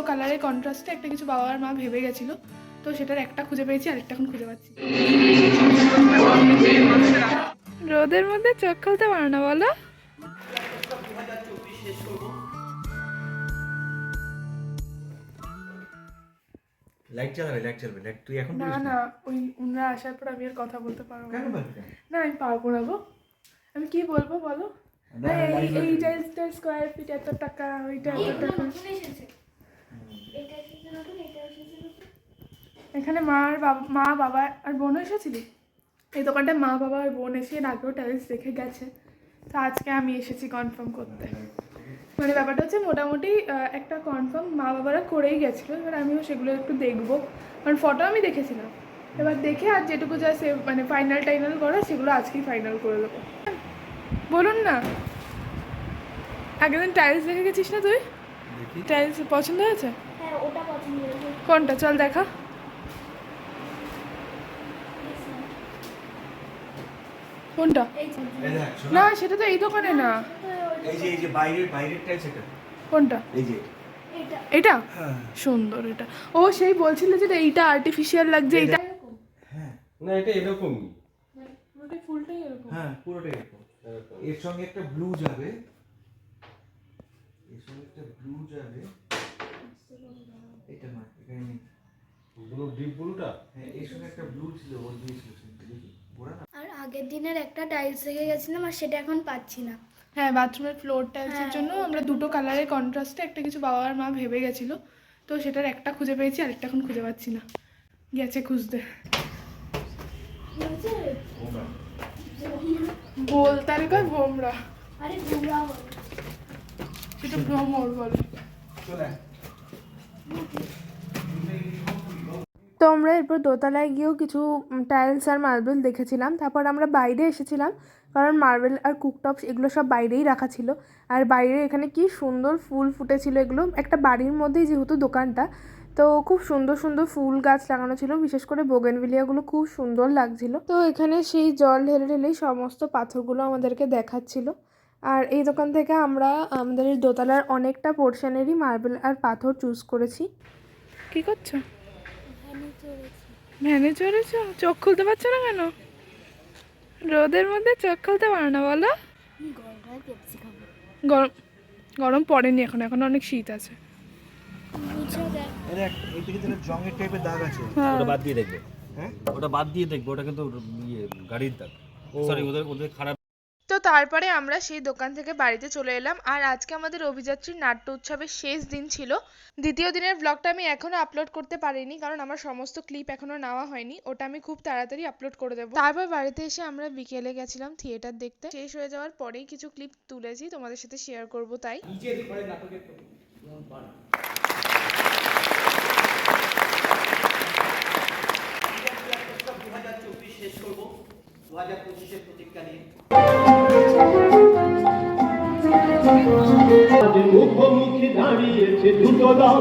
দুটো কালারের কন্ট্রাস্টে একটা কিছু বাবা আর মা ভেবে গেছিল তো সেটার একটা খুঁজে পেয়েছি আরেকটা এখন খুঁজে পাচ্ছি। রোদের মধ্যে চোখ খুলতে পারো না বলো। লাইট চালাবে লাইট চালাবে লাইট তুই এখন না না? ওই উনরা আসার পর আমি আর কথা বলতে পারব কেন না আমি পারব না গো। আমি কি বলব বলো? এই light এই টাইলসটা স্কোয়ার ফিট এত টাকা ওইটা এত টাকা। এখানে মা আর বাবা মা বাবা আর বোন এসেছিলি? এই দোকানটায় মা বাবা আর বোন এসে এর আগেও টাইলস দেখে গেছে। তো আজকে আমি এসেছি কনফার্ম করতে। মানে ব্যাপারটা হচ্ছে মোটামুটি একটা কনফার্ম মা বাবারা করেই গেছিল। এবার আমিও সেগুলো একটু দেখব। কারণ ফটো আমি দেখেছিলাম। এবার দেখে আর যেটুকু যা সে মানে ফাইনাল টাইনাল করা সেগুলো আজকেই ফাইনাল করে দেবো। বলুন না আগের দিন টাইলস দেখে গেছিস না তুই? টাইলস পছন্দ হয়েছে হ্যাঁ ওটা পছন্দ হয়েছে কোনটা? চল দেখা। কোনটা। না সেটা তো এই দোকানে না। এই যে এই যে বাইরের এটা কোনটা? এই যে। এটা। এটা? হ্যাঁ। সুন্দর এটা। ও সেই বলছিল যে এইটা আর্টিফিশিয়াল লাগছে এইটা এরকম হ্যাঁ। না এটা এরকমই। পুরোটাই ফুলটাই এরকম। হ্যাঁ পুরোটাই এরকম। এর সঙ্গে একটা ব্লু যাবে। এর সঙ্গে একটা ব্লু যাবে। এটা না এখানে নেই ব্লু ডিপ ব্লুটা হ্যাঁ এর সঙ্গে একটা ব্লু ছিল ও দিয়েছিল দেখি। ওরা না আর আগের দিনের একটা টাইলস রেখে গেছিলাম আর সেটা এখন পাচ্ছি না। হ্যাঁ বাথরুমের ফ্লোর টাইলসের জন্য আমরা দুটো কালারের কন্ট্রাস্টে একটা কিছু বাবা আর মা ভেবে গেছিল। তো সেটার একটা খুঁজে পেয়েছি আরেকটা এখন খুঁজে পাচ্ছি না। গেছে খুঁজতে। বলতারে কয় ভোমরা। সেটা ভ্রমর বলে। চলে। তো আমরা এরপর দোতলায় গিয়েও কিছু টাইলস আর মার্বেল দেখেছিলাম। তারপর আমরা বাইরে এসেছিলাম, কারণ মার্বেল আর কুকটপ এগুলো সব বাইরেই রাখা ছিল। আর বাইরে এখানে কি সুন্দর ফুল ফুটেছিল এগুলো। একটা বাড়ির মধ্যেই যেহেতু দোকানটা, তো খুব সুন্দর সুন্দর ফুল গাছ লাগানো ছিল। বিশেষ করে বোগেনভিলিয়াগুলো খুব সুন্দর লাগছিল। তো এখানে সেই জল ঢেলে ঢেলেই সমস্ত পাথরগুলো আমাদেরকে দেখাচ্ছিল। আর এই দোকান থেকে আমরা আমাদের দোতলার অনেকটা পোর্শনেরই মার্বেল আর পাথর চুজ করেছি। কি করছ? ভ্যানে চড়েছ? চোখ খুলতে পারছ না কেন? রোদের মধ্যে চোখ খুলতে পারো না বলো। গরম গরম পড়েনি এখন এখন অনেক শীত আছে। দাগ আছে। ওটা বাদ দিয়ে দেখবে। হ্যাঁ? ওটা বাদ দিয়ে দেখবে ওটা কিন্তু ইয়ে গাড়ির দাগ। সরি ওদের ওদের খারাপ তো তারপরে আমরা সেই দোকান থেকে বাড়িতে চলে এলাম। আর আজকে আমাদের অভিযাত্রীর নাট্য উৎসবের শেষ দিন ছিল। দ্বিতীয় দিনের ব্লগটা আমি এখনও আপলোড করতে পারিনি, কারণ আমার সমস্ত ক্লিপ এখনও নেওয়া হয়নি। ওটা আমি খুব তাড়াতাড়ি আপলোড করে দেবো। তারপর বাড়িতে এসে আমরা বিকেলে গেছিলাম থিয়েটার দেখতে। শেষ হয়ে যাওয়ার পরেই কিছু ক্লিপ তুলেছি, তোমাদের সাথে শেয়ার করব তাই। শেষ দাঁড়িয়েছে দুটো দল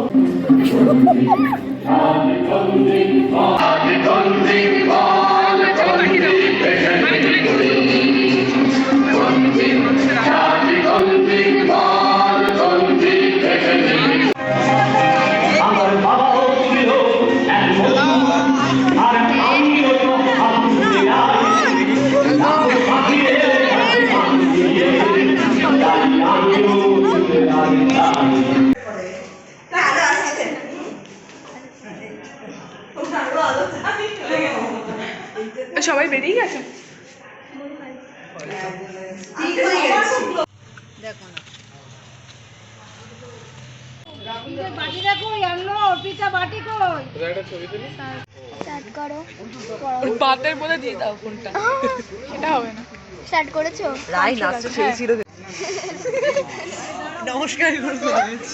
সবাই বেরিয়ে গেছে? বাটি দেখো আনলো অর্পিতা বাটি কই স্টার্ট করো বাতের মধ্যে দিয়ে দাও ফোনটা। এটা হবে না। স্টার্ট করেছ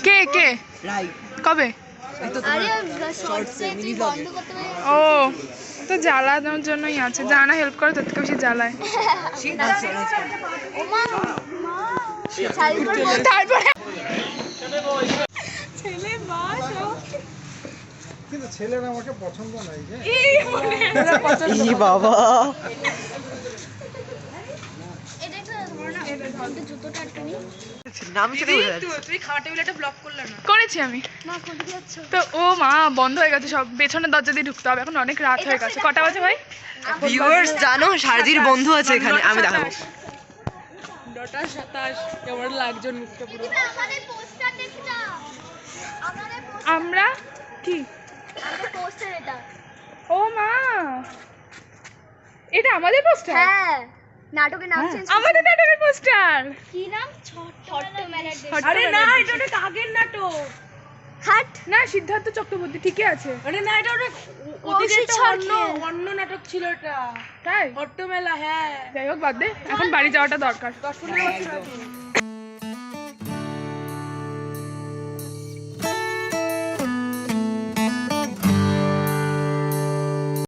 কে কে কবে আরে শর্টসে তুই বন্ধ করতে পারিস ও তো জ্বালানোর জন্যই আছে। জানা হেল্প করে তোর থেকে বেশি জ্বালায়। তারপরে কিন্তু ছেলের আমাকে পছন্দ নাই যে। করেছি আমি। তো ও মা বন্ধ হয়ে গেছে সব। পেছনের দরজা দিয়ে ঢুকতে হবে। এখন অনেক রাত হয়ে গেছে। কটা বাজে ভাই? ভিউয়ার্স জানো সারজির বন্ধু আছে এখানে। আমি দেখাবো। নটা সাতাশ কেমন লাগছে মুখটা পুরো? আমাদের পোস্টার দেখে যাও। আমাদের আমরা? কি? ও মা। এটা আমাদের পোস্টার হ্যাঁ। নাটকের নাম চেঞ্জ আমাদের নাটকের পোস্টার কি নাম? ছোট্ট মেলার আরে না এটা অনেক আগের নাটক? হাট না সিদ্ধার্থ চক্রবর্তী ঠিকই আছে। আরে না এটা ওটা অতীতের অন্য অন্য নাটক ছিল এটা। তাই? অট্টমেলা হ্যাঁ। যাই হোক বাদ দে। এখন বাড়ি যাওয়াটা দরকার। দশ পনেরো বছর আগে।